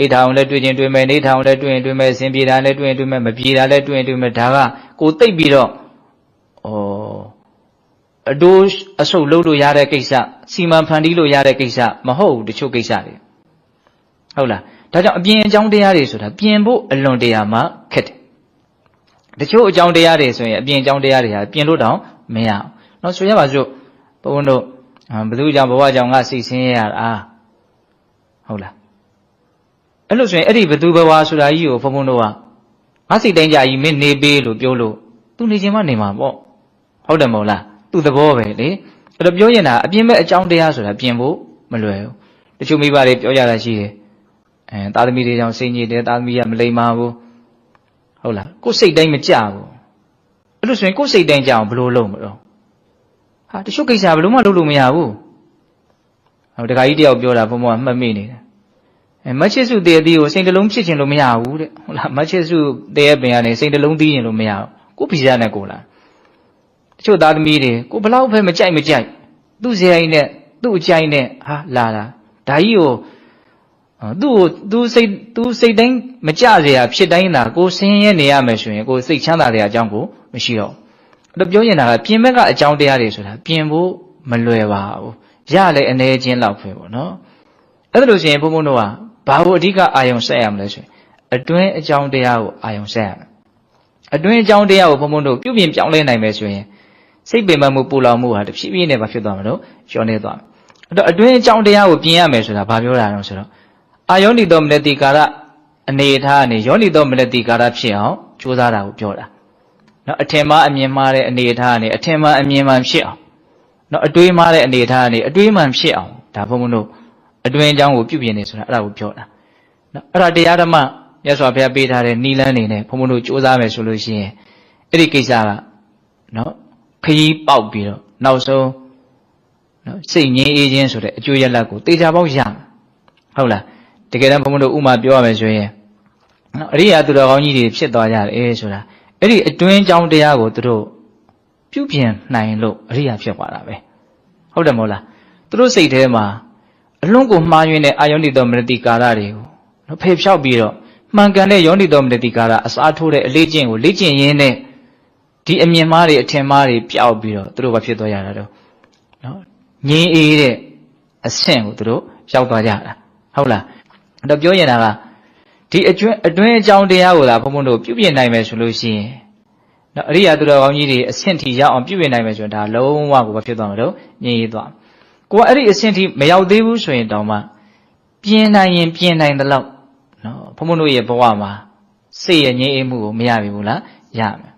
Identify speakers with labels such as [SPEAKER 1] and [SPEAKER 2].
[SPEAKER 1] အိထောင်လည်းတွေ့ချင်းတွေ့မယ်နေထောင်လည်းတွေ့ရင်တွေ့မယ်စင်ပြေတာလည်းတွေ့ရင်တွေ့မယ်မပြေတာလည်းတွေ့ရင်တွေ့မယ်ဒါကကိုသိပ်ပြီးတော့ဩအတိုးအဆုပ်လုပ်လို့ရတဲ့ကိစ္စစီမံဖန်တီးလို့ရတဲ့ကိစ္စမဟုတ်ဘူးတချို့ကိစ္စတွေဟုတ်လားဒါကြောင့်အပြင်အကြောင်းတရားတွေဆိုတာပြင်ဖို့အလွန်တရာမှခက်တယ်တချို့အကြောင်းတရားတွေဆိုရင်အပြင်အကြောင်းတရားတွေဟာပြင်လို့တောင်မရအော နော်ဆိုရပါစို့ဘုန်းတို့ဘသူကြောင့်ဘဝကြောင့်ငါစိတ်ဆင်းရဲရတာဟုတ်လားအဲ့လိုဆိုရင်အဲ့ဒီဘသူဘဝဆိုတာကြီးကိုဘုန်းဘုန်းတို့ကငါစိတ်တိုင်းကြကြီးမင်းနေပေးလို့ပြောလို့သူနေခြင်းမနေမှာပေါ့ဟုတ်တယ်မဟုတ်လားသူသဘောပဲလေအဲ့တော့ပြောရင်ဒါအပြင်မဲ့အကြောင်းတရားဆိုတာပြင်ဖို့မလွယ်ဘူးတချို့မိဘတွေပြောကြတာရှိတယ်အဲသာသမီတွေကြောင့်စိတ်ညစ်တယ်သာသမီကမလိမ္မာဘူးဟုတ်လားကိုယ်စိတ်တိုင်းမကြဘူးအဲ့လိုဆိုရင်ကိုယ်စိတ်တိုင်းကြအောင်ဘယ်လိုလုပ်မလို့ ဟာတချို့ကိစ္စဘယ်လိုမှလုပ်လို့မရဘူးဟောတခါကြီးတယောက်ပြောတာဘုံဘုံကမှတ်မိနေတယ် အဲမချစ်စုတည်အသီးကိုစိတ်တစ်လုံးဖြစ်ခြင်းလို့မရဘူးတဲ့ဟုတ်လားမချစ်စုတည်ရဲ့ပင်ကနေစိတ်တစ်လုံးသီးရင်လို့မရဘူးကိုယ်ဗီဇနဲ့ကိုယ်လားတချို့သားသမီးတွေကိုဘလောက်ပဲမကြိုက်မကြိုက်သူ့ဇေယိုင်းနဲ့သူ့အကြိုက်နဲ့ဟာလာတာဒါကြီးကိုအော်သူ့ကိုသူစိတ်သူစိတ်တိုင်းမကြเสียဖြစ်တိုင်းသာကိုယ်ဆင်းရဲနေရမယ်ဆိုရင်ကိုယ်စိတ်ချမ်းသာတဲ့အကြောင်းကိုမရှိတော့ဘူးအဲ့ တော့ပြောရင်တာကပြင်ဘက်ကအကြောင်းတရားတွေဆိုတာပြင်ဖို့မလွယ်ပါဘူးရလဲအနေချင်းလောက်ပဲပေါ့နော်အဲ့ဒါလို့ရှိရင်ဘုန်းဘုန်းတို့ကဘာကိုအဓိကအာယုံဆက်ရမလဲဆိုရင်အတွင်းအကြောင်းတရားကိုအာယုံဆက်ရမယ်အတွင်းအကြောင်းတရားကိုဘုန်းဘုန်းတို့ပြုပြင်ပြောင်းလဲနိုင်မယ်ဆိုရင်စိတ်ပင်ပန်းမှုပူလောင်မှုဟာတဖြည်းဖြည်းနဲ့ဘာဖြစ်သွားမလို့လျော့နေသွားမယ်အဲ့တော့အတွင်းအကြောင်းတရားကိုပြင်ရမယ်ဆိုတာဘာပြောတာလဲဆိုတော့အာယောနိတောမနတိကာရအနေထားအနေယောနိတောမနတိကာရဖြစ်အောင်ကြိုးစားတာကိုပြောတာ နော်အထင်မှားအမြင်မှားတဲ့အနေထားအနေအထင်မှားအမြင်မှန်ဖြစ်အောင်နော်အတွေးမှားတဲ့အနေထားအနေအတွေးမှန်ဖြစ်အောင်ဒါဘုန်းဘုန်းတို့အတွင်းအကြောင်းကိုပြုပြင်နေဆိုတာအဲ့ဒါကိုပြောတာနော်အဲ့ဒါတရားဓမ္မမြတ်စွာဘုရားပေးထားတဲ့နီလန်းနေနဲ့ဘုံဘုံတို့စူးစမ်းမယ်ဆိုလို့ရှိရင်အဲ့ဒီကိစ္စကနော်ခရီးပေါက်ပြီးတော့နောက်ဆုံးနော်စိတ်ငြိမ်းအေးခြင်းဆိုတဲ့အကျိုးရလဒ်ကိုတေချာပေါက်ရမယ်ဟုတ်လားတကယ်တမ်းဘုံဘုံတို့ဥမာပြောရမယ်ဆိုရင်နော်အရိယာသူတော်ကောင်းကြီးတွေဖြစ်သွားကြတယ်ဆိုတာ အဲ့ဒီအတွင်းအကြောင်းတရားကိုသူတို့ပြုပြင်နိုင်လို့အရိယာဖြစ်သွားတာပဲဟုတ်တယ်မဟုတ်လားသူတို့စိတ်ထဲမှာအလွန်ကိုမှားယွင်းတဲ့အာယောနိတောမနတိကာရတွေကိုနော်ဖေဖြောက်ပြီးတော့မှန်ကန်တဲ့ယောနိတောမနတိကာရအစားထိုးတဲ့အလေးကျင့်ကိုလေ့ကျင့်ရင်းနဲ့ဒီအမြင်မှားတွေအထင်မှားတွေပျောက်ပြီးတော့သူတို့ဘာဖြစ်သွားရတာတော့နော်ငြင်းအေးတဲ့အဆင့်ကိုသူတို့ရောက်သွားကြတာဟုတ်လားအဲ့တော့ပြောရင်တာက ဒီအတွင်းအတွင်းအကြောင်းတရားကိုသာဘုံဘုံတို့ပြုပြင်နိုင်မယ်ဆိုလို့ရှိရင်နော်အရိယာသူတော်ကောင်းကြီးတွေအဆင့်ထိရောက်အောင်ပြုပြင်နိုင်မယ်ဆိုရင်ဒါလုံးဝကိုဘာဖြစ်သွားမှာတော့ငြင်းအေးသွားမယ်ကိုကအဲ့ဒီအဆင့်ထိမရောက်သေးဘူးဆိုရင်တောင်မှပြင်းနိုင်ရင်ပြင်းနိုင်တဲ့လောက်နော်ဘုံဘုံတို့ရဲ့ဘဝမှာစိတ်ရဲ့ငြိမ်းအေးမှုကိုမရပြီဘူးလားရမယ်